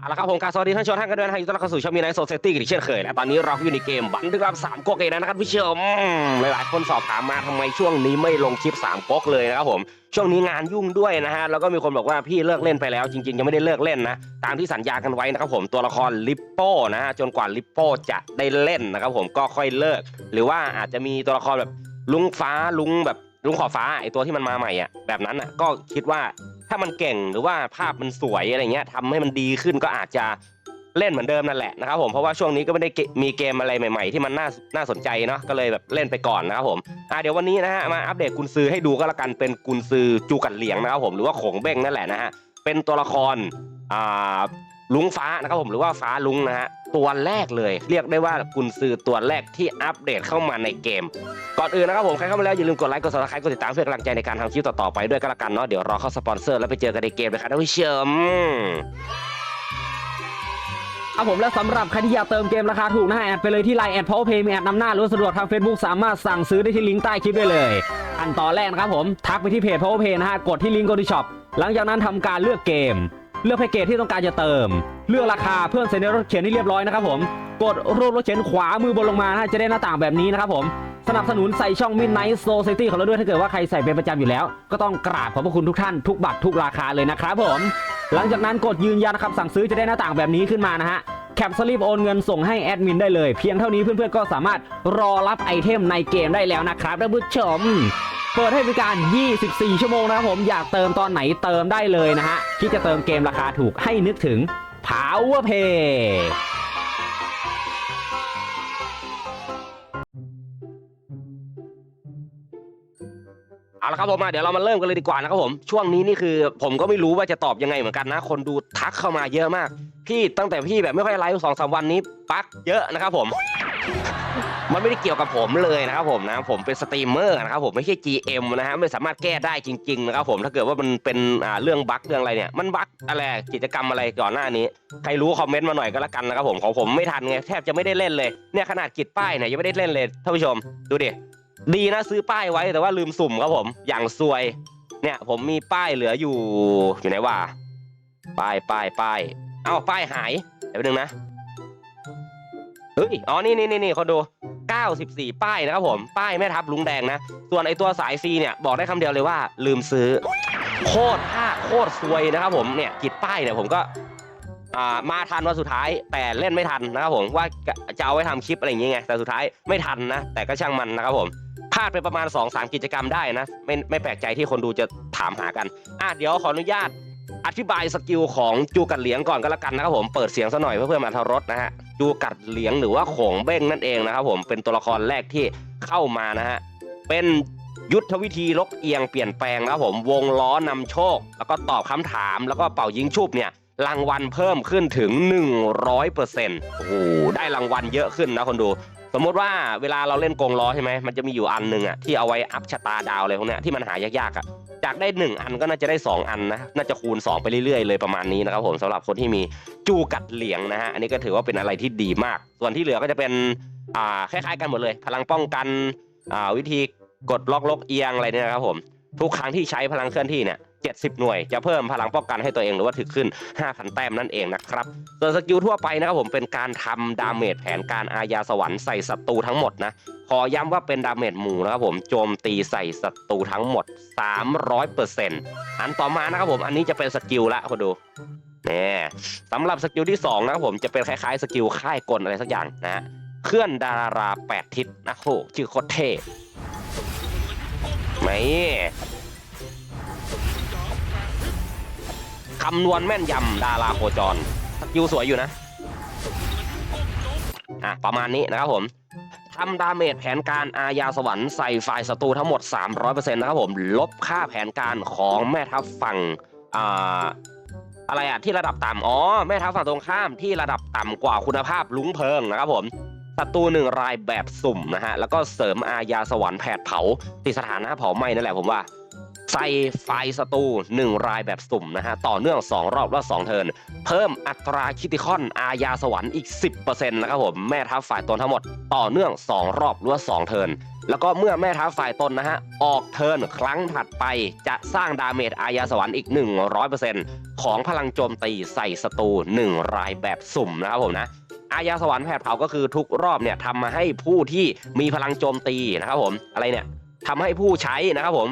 เอาละครับผมการสวัสดีท่านผู้ชมท่านกันด้วยนะฮะยินดีต้อนรับเข้าสู่ช่องมีไนท์โซเซตี้กันอีกเช่นเคยและตอนนี้เราก็อยู่ในเกมบันทึกรับสามก๊กเองนะครับผู้ชมหลายๆ คนสอบถามมาทำไมช่วงนี้ไม่ลงคลิปสามก๊กเลยนะครับผมช่วงนี้งานยุ่งด้วยนะฮะแล้วก็มีคนบอกว่าพี่เลิกเล่นไปแล้ว จริงๆยังไม่ได้เลิกเล่นนะตามที่สัญญากันไว้นะครับผมตัวละครลิปโป้นะฮะจนกว่าลิปโป้จะได้เล่นนะครับผมก็ค่อยเลิก หรือว่าอาจจะมีตัวละครแบบลุงฟ้าลุงแบบลุงขอบฟ้าไอตัวที่มันมาใหม่อะแบบนั้นอะก็คิดว่า ถ้ามันเก่งหรือว่าภาพมันสวยอะไรเงี้ยทำให้มันดีขึ้นก็อาจจะเล่นเหมือนเดิมนั่นแหละนะครับผมเพราะว่าช่วงนี้ก็ไม่ได้มีเกมอะไรใหม่ ๆ ที่มันน่าน่าสนใจเนาะก็เลยแบบเล่นไปก่อนนะครับผมอะเดี๋ยววันนี้นะฮะมาอัปเดตกุนซือให้ดูก็แล้วกันเป็นกุนซือจูกัดเหลียงนะครับผมหรือว่าขงเบ้งนั่นแหละนะฮะเป็นตัวละครอ่าลุงฟ้านะครับผมหรือว่าฟ้าลุงนะฮะตัวแรกเลย เรียกได้ว่ากุนซือตัวแรกที่อัปเดตเข้ามาในเกม ก่อนอื่นนะครับผมใครเข้ามาแล้วอย่าลืมกดไลค์กดซับสไครต์กดติดตามเพื่อกำลังใจในการทำคลิปต่อๆไปด้วยก็แล้วกันเนาะเดี๋ยวรอเข้าสปอนเซอร์แล้วไปเจอกันในเกมเลยครับท่านผู้ชมครับผมและสำหรับใครที่อยากเติมเกมราคาถูกนะฮะแอดไปเลยที่ไลน์แอดพาวเพย์มีแอดนำหน้ารือว่าสะดวกทาง Facebook สามารถสั่งซื้อได้ที่ลิงก์ใต้คลิปได้เลยอันต่อแรกนะครับผมทักไปที่เพจพาวเพย์นะฮะกดที่ลิงก์ go to shop หลังจากนั้นทำการเลือกเกม เลือกแพ็กเกจที่ต้องการจะเติม เลือกราคาเพื่อนเซ็นในรถเขียนที่เรียบร้อยนะครับผม กดรูปรถเขียนขวามือบนลงมานะจะได้หน้าต่างแบบนี้นะครับผมสนับสนุนใส่ช่อง Midnight Society ของเราด้วยถ้าเกิดว่าใครใส่เป็นประจำอยู่แล้ว ก็ต้องกราบขอบพระคุณทุกท่านทุกบัตรทุกราคาเลยนะครับผม หลังจากนั้นกดยืนยันนะครับสั่งซื้อจะได้หน้าต่างแบบนี้ขึ้นมานะฮะแคปสลิปโอนเงินส่งให้แอดมินได้เลย เพียงเท่านี้เพื่อนๆก็สามารถรอรับไอเทมในเกมได้แล้วนะครับท่านผู้ชมเปิดให้บริการ 24 ชั่วโมงนะครับผมอยากเติมตอนไหนเติมได้เลยนะฮะที่จะเติมเกมราคาถูกให้นึกถึง Powerpay เอาละครับผมมาเดี๋ยวเรามาเริ่มกันเลยดีกว่านะครับผมช่วงนี้นี่คือ ผมก็ไม่รู้ว่าจะตอบยังไงเหมือนกันนะ คนดูทักเข้ามาเยอะมาก พี่ตั้งแต่พี่แบบไม่ค่อยไลฟ์สองสามวันนี้ปักเยอะนะครับผม มันไม่ได้เกี่ยวกับผมเลยนะครับผมนะผมเป็นสตรีมเมอร์นะครับผมไม่ใช่ GM นะฮะไม่สามารถแก้ได้จริง ๆ นะครับผมถ้าเกิดว่ามันเป็นอ่าเรื่องบั๊กเรื่องอะไรเนี่ยมันบั๊กอะไรกิจกรรมอะไรก่อนหน้านี้ใครรู้คอมเมนต์มาหน่อยก็แล้วกันนะครับผมของผมไม่ทันไงแทบจะไม่ได้เล่นเลยเนี่ยขนาดกิจป้ายเนี่ยยังไม่ได้เล่นเลยท่านผู้ชมดูดิ ดีนะซื้อป้ายไว้แต่ว่าลืมสุ่มครับผม อย่างซวย เนี่ยผมมีป้ายเหลืออยู่อยู่ไหนวะป้ายป้ายป้ายเอ้าป้ายหายเดี๋ยวนึงนะเฮ้ยอ๋อนี่นี่นี่นี่คนดู94 ป้ายนะครับผม ป้ายแม่ทับลุงแดงนะ ส่วนไอตัวสายฟรีเนี่ยบอกได้คำเดียวเลยว่า ลืมซื้อ โคตรพลาโคตรซวยนะครับผมเนี่ยกิจป้ายเนี่ยผมก็ อ่ามาทันวันสุดท้ายแต่เล่นไม่ทันนะครับผมว่าจะเอาไว้ทำคลิปอะไรอย่างเงี้ยแต่สุดท้ายไม่ทันนะแต่ก็ช่างมันนะครับผมพลาดไปประมาณ2-3กิจกรรมได้นะไม่ไม่แปลกใจที่คนดูจะถามหากันอะเดี๋ยวขออนุญาตอธิบายสกิลของจูกัดเหลียงก่อนก็แล้วกันนะครับผมเปิดเสียงซะหน่อยเพื่อเพิ่มอรรถรสนะฮะจูกัดเหลียงหรือว่าโขงเบ้งนั่นเองนะครับผมเป็นตัวละครแรกที่เข้ามานะฮะเป็นยุทธวิธีลกเอียงเปลี่ยนแปลงนะครับผมวงล้อนำโชค แล้วก็ตอบคำถามแล้วก็เป่ายิงชุบเนี่ย รางวัลเพิ่มขึ้นถึง 100%โอ้โหได้รางวัลเยอะขึ้นนะคนดูสมมติว่าเวลาเราเล่นกงล้อใช่ไหมมันจะมีอยู่อันหนึ่งอะที่เอาไว้อัพชะตาดาวอะไรพวกเนี้ยที่มันหายากๆอะจากได้ 1 อันก็น่าจะได้ 2 อันนะน่าจะคูณ 2 ไปเรื่อยๆเลยประมาณนี้นะครับผมสำหรับคนที่มีจูกัดเหลียงนะฮะอันนี้ก็ถือว่าเป็นอะไรที่ดีมาก ส่วนที่เหลือก็จะเป็นอ่าคล้ายๆกันหมดเลย พลังป้องกันอ่าวิธีกดล็อกลกเอียงอะไรเนี่ยนะครับผม ทุกครั้งที่ใช้พลังเคลื่อนที่เนี่ย70 หน่วยจะเพิ่มพลังป้องกันให้ตัวเองหรือว่าถึกขึ้น 5,000 แต้มนั่นเองนะครับส่วนสกิลทั่วไปนะครับผมเป็นการทำดาเมจแผนการอาญาสวรรค์ใส่ศัตรูทั้งหมดนะขอย้ำว่าเป็นดาเมจหมู่นะครับผมโจมตีใส่ศัตรูทั้งหมด 300%อันต่อมานะครับผมอันนี้จะเป็นสกิลละคุณดูนี่สำหรับสกิลที่ 2 นะครับผมจะเป็นคล้ายๆสกิลค่ายกลอะไรสักอย่างนะฮะเคลื่อนดารา 8 ทิศนะโหชื่อโคตรเท่ ไหมคำนวณแม่นยำดาราโคจรสกิลสวยอยู่นะอะประมาณนี้นะครับผมทำดาเมจแผนการอาญาสวรรค์ใส่ฝ่ายศัตรูทั้งหมด 300%นะครับผมลบค่าแผนการของแม่ทัพฝั่งอ่าอะไรอะที่ระดับต่ำอ๋อแม่ทัพฝั่งตรงข้ามที่ระดับต่ำกว่าคุณภาพลุงเพลิงนะครับผม ศัตรูหนึ่งรายแบบสุ่มนะฮะ แล้วก็เสริมอาญาสวรรค์แผดเผาติดสถานะเผาไหม้นั่นแหละผมว่าใส่ไฟศัตรู1รายแบบสุ่มนะฮะ ต่อเนื่อง 2 รอบละ2เทิร์นเพิ่มอัตราคิติคอนอาญาสวรรค์อีก 10%นะครับผมแม่ทัพฝ่ายตนทั้งหมด ต่อเนื่อง 2 รอบหรือว่า2เทิร์นแล้วก็เมื่อแม่ทัพฝ่ายตนนะฮะ ออกเทิร์นครั้งถัดไปจะสร้างดาเมจอาญาสวรรค์อีก 100%ของพลังโจมตีใส่ศัตรู1รายแบบสุ่มนะครับผมนะ อาญาสวรรค์แผดเผาก็คือทุกรอบเนี่ยทำมาให้ผู้ที่มีพลังโจมตีนะครับผมอะไรเนี่ยทำให้ผู้ใช้นะครับผม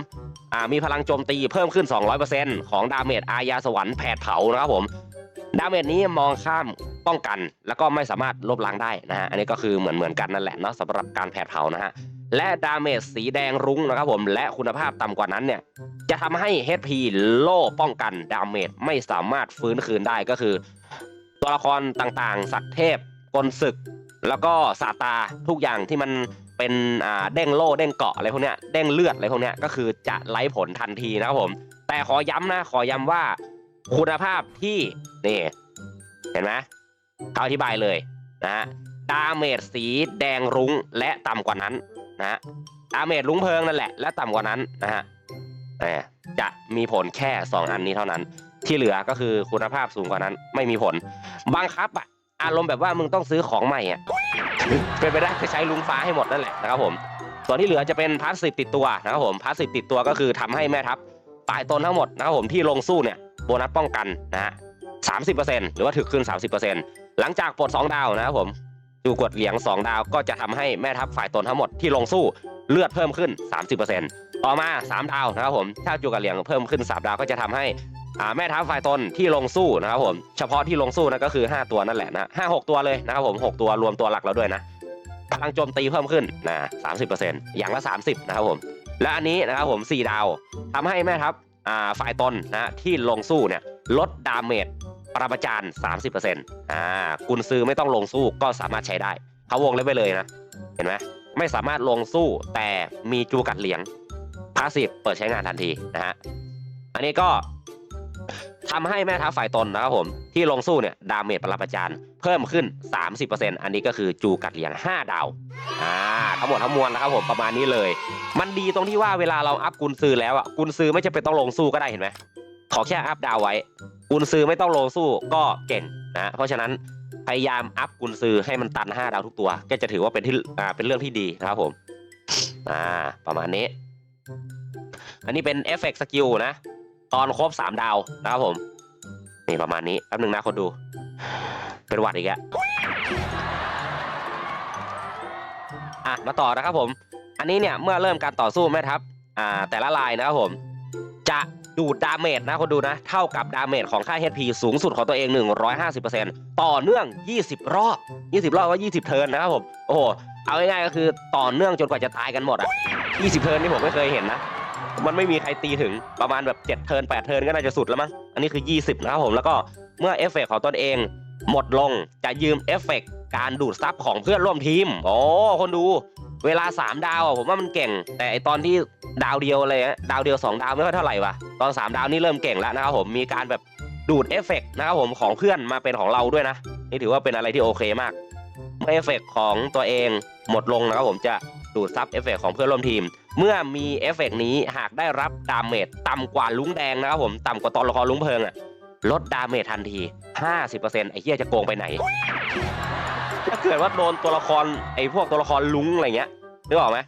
มีพลังโจมตีเพิ่มขึ้น 200%ของดาเมจอาญาสวรรค์แผดเผานะครับผมดาเมจนี้มองข้ามป้องกัน แล้วก็ไม่สามารถลบล้างได้นะฮะอันนี้ก็คือเหมือนเหมือนกันนั่นแหละเนาะสำหรับการแผดเผานะฮะและดาเมจสีแดงรุ้งนะครับผมและคุณภาพต่ำกว่านั้นเนี่ยจะทำให้ HP โล่ป้องกันดาเมจไม่สามารถฟื้นคืนได้ก็คือ ตัวละครต่างๆ สัตว์เทพกลศึก แล้วก็ซาตาทุกอย่างที่มันเป็นอ่าเด้งโล่เด้งเกาะอะไรพวกเนี้ยเด้งเลือดอะไรพวกเนี้ยก็คือจะไล่ผลทันทีนะครับผม แต่ขอย้ำนะขอย้ำว่าคุณภาพที่นี่เห็นไหมเขาอธิบายเลยนะฮะดาเมจสีแดงรุ้งและต่ำกว่านั้นนะฮะดาเมจรุ้งเพลิงนั่นแหละและต่ำกว่านั้นนะฮะเอ่จะมีผลแค่ 2 อันนี้เท่านั้น ที่เหลือก็คือคุณภาพสูงกว่านั้น ไม่มีผล บังคับอะอารมณ์แบบว่ามึงต้องซื้อของใหม่อะเป็นไปได้จะใช้ลุงฟ้าให้หมดนั่นแหละนะครับผมส่วนที่เหลือจะเป็นพาสซีฟติดตัวนะครับผมพาสซีฟติดตัวก็คือทำให้แม่ทัพฝ่ายตนทั้งหมดนะครับผมที่ลงสู้เนี่ยโบนัสป้องกันนะฮะสามสิบเปอร์เซ็นต์หรือว่าถึกขึ้นสามสิบเปอร์เซ็นต์หลังจากปลดสองดาวนะครับผมจูกดเหลียงสองดาวก็จะทำให้แม่ทัพฝ่ายตนทั้งหมดที่ลงสู้เลือดเพิ่มขึ้น30%ต่อมาสามดาวนะครับผมถ้าจูกับเหลียงเพิ่มขึ้นสามดาวก็จะทำให้ แม่ทัพฝ่ายตนที่ลงสู้นะครับผมเฉพาะที่ลงสู้นะก็คือ 5 ตัวนั่นแหละนะห้าหกตัวเลยนะครับผม6ตัวรวมตัวหลักเราด้วยนะพลังโจมตีเพิ่มขึ้นนะสามสิบเปอร์เซ็นต์อย่างละ30นะครับผมและอันนี้นะครับผม4ดาวทำให้แม่ทัพอ่าฝ่ายตนนะที่ลงสู้เนี่ยลดดาเมจปราประจาน30%อ่ากุนซือไม่ต้องลงสู้ก็สามารถใช้ได้เขาวงเล็บไปเลยนะเห็นไหมไม่สามารถลงสู้แต่มีจูกัดเหลียงพาสซีฟเปิดใช้งานทันทีนะฮะอันนี้ก็ ทำให้แม่ทัพฝ่ายตนนะครับผมที่ลงสู้เนี่ยดาเมจปราประจานเพิ่มขึ้น 30%อันนี้ก็คือจูกัดเลียง 5 ดาวอ่าทั้งหมดทั้งมวลนะครับผมประมาณนี้เลย มันดีตรงที่ว่าเวลาเราอัพกุนซือแล้วอะกุนซือไม่จำเป็นต้องลงสู้ก็ได้เห็นไหมขอแค่อัพดาวไว้ กุนซือไม่ต้องลงสู้ก็เก่งนะเพราะฉะนั้นพยายามอัพกุนซือให้มันตัน 5 ดาวทุกตัว ก็จะถือว่าเป็นที่อ่าเป็นเรื่องที่ดีนะครับผมอ่าประมาณนี้ อันนี้เป็นเอฟเฟกต์สกิลนะ ตอนครบสามดาวนะครับผม นี่ประมาณนี้แป๊บหนึงนะคนดู เป็นหวัดอีกอะอะมาต่อนะครับผม อันนี้เนี่ยเมื่อเริ่มการต่อสู้แม่ทัพอ่าแต่ละลายนะครับผม จะดูดดาเมจนะคนดูนะ เท่ากับดาเมจของค่า HP สูงสุดของตัวเอง 150%ต่อเนื่อง 20 รอบ 20 รอบก็ 20 เทิร์นนะครับผม โอ้โห เอาง่ายๆก็คือต่อเนื่องจนกว่าจะตายกันหมดอะ 20 เทิร์นนี่ผมไม่เคยเห็นนะ มันไม่มีใครตีถึงประมาณแบบ7เทิร์น8เทิร์นก็น่าจะสุดแล้วมั้งอันนี้คือ 20 นะครับผมแล้วก็เมื่อเอฟเฟกต์ของตนเองหมดลงจะยืมเอฟเฟกต์การดูดซับของเพื่อนร่วมทีม โอ้คนดูเวลา 3 ดาวผมว่ามันเก่ง แต่ไอตอนที่ดาวเดียวเลยอะดาวเดียว 2 ดาวไม่ค่อยเท่าไหร่วะตอน 3 ดาวนี่เริ่มเก่งแล้วนะครับผมมีการแบบดูดเอฟเฟกต์นะครับผมของเพื่อนมาเป็นของเราด้วยนะ นี่ถือว่าเป็นอะไรที่โอเคมาก เอเอฟเฟกต์ของตัวเองหมดลงนะครับผมจะดูดซับเอฟเฟกต์ของเพื่อนร่วมทีม เมื่อมีเอฟเฟกต์นี้หากได้รับดาเมจต่ำกว่าลุงแดงนะครับผมต่ำกว่าตอนละครลุงเพลิงอะลดดาเมจทันที 50%ไอ้เหี้ยจะโกงไปไหน ถ้าเกิดว่าโดนตัวละครไอ้พวกตัวละครลุงอะไรเงี้ยนึกออกไหม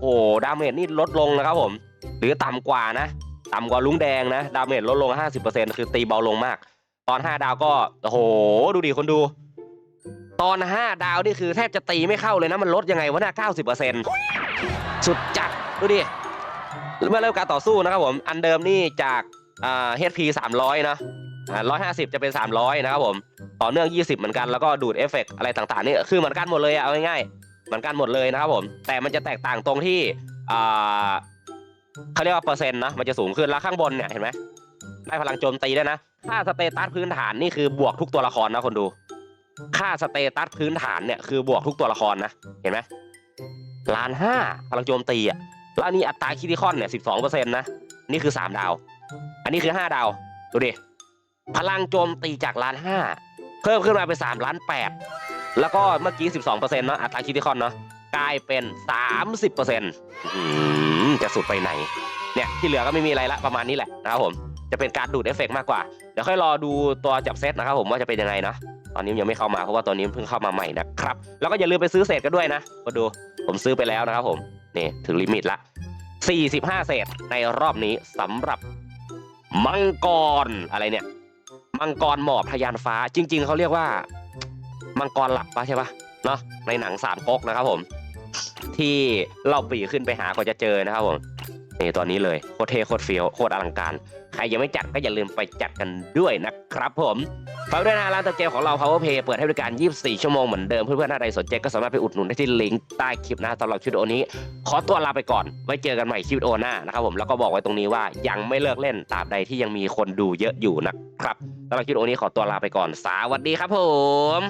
โอ้ดาเมจนี่ลดลงนะครับผม หรือต่ำกว่านะ ต่ำกว่าลุงแดงนะ ดาเมจลดลง 50%คือตีเบาลงมาก ตอน 5 ดาวก็โอ้โหดูดิคนดู ตอน 5 ดาวนี่คือแทบจะตีไม่เข้าเลยนะ มันลดยังไงวะเนี่ย90%สุดจัดดูดิเมื่อเริ่มการต่อสู้นะครับผม อันเดิมนี่จากอ่า HP 300นะอ่า150จะเป็น300นะครับผม ต่อเนื่อง 20 เหมือนกันแล้วก็ดูดเอฟเฟกต์อะไรต่างๆนี่คือเหมือนกันหมดเลยอะเอาง่ายๆเหมือนกันหมดเลยนะครับผม แต่มันจะแตกต่างตรงที่อ่าเขาเรียกว่าเปอร์เซ็นต์นะมันจะสูงขึ้นแล้วข้างบนเนี่ยเห็นไหมได้พลังโจมตีด้วยนะค่าสเตตัสพื้นฐานนี่คือบวกทุกตัวละครนะคนดู ค่าสเตตัสพื้นฐานเนี่ยคือบวกทุกตัวละครนะเห็นไหมล้านห้าพลังโจมตีอะแล้วอันนี้อัตราคิติคอนเนี่ยสิบสองเปอร์เซ็นต์นะนี่คือสามดาว อันนี้คือห้าดาวดูดิพลังโจมตีจากล้านห้าเพิ่มขึ้นมาเป็นสามล้านแปดแล้วก็เมื่อกี้สิบสองเปอร์เซ็นต์เนาะอัตราคิติคอนเนาะกลายเป็นสามสิบเปอร์เซ็นต์จะสุดไปไหนเนี่ยที่เหลือก็ไม่มีอะไรละประมาณนี้แหละนะครับผมจะเป็นการดูดเอฟเฟกต์มากกว่า เดี๋ยวค่อยรอดูตัวจับเซตนะครับผมว่าจะเป็นยังไงเนาะ ตอนนี้ยังไม่เข้ามาเพราะว่าตอนนี้เพิ่งเข้ามาใหม่นะครับ แล้วก็อย่าลืมไปซื้อเศษกันด้วยนะมาดูผมซื้อไปแล้วนะครับผมนี่ถึงลิมิตละ 45 เศษในรอบนี้สำหรับมังกรอะไรเนี่ย มังกรหมอบทะยานฟ้าจริง ๆเขาเรียกว่า มังกรหลับปะใช่ปะเนาะในหนังสามก๊กนะครับผม ที่เราปีขึ้นไปหากว่าจะเจอนะครับผม นี่ตัวนี้เลยโคตรเท่โคตรเฟี้ยวโคตรอลังการ ใครยังไม่จัดก็อย่าลืมไปจัดกันด้วยนะครับผมฝากด้วยนะร้านติมเกมของเรา Power Play เปิดให้บริการ 24 ชั่วโมงเหมือนเดิม เพื่อนๆท่านใดสนใจก็สามารถไปอุดหนุนได้ที่ลิงก์ใต้คลิปนะสำหรับคลิปวิดีโอนี้ ขอตัวลาไปก่อน ไว้เจอกันใหม่คลิปวิดีโอหน้านะครับผมแล้วก็บอกไว้ตรงนี้ว่ายังไม่เลิกเล่นตราบใดที่ยังมีคนดูเยอะอยู่นะครับสำหรับคลิปวิดีโอนี้ขอตัวลาไปก่อนสวัสดีครับผม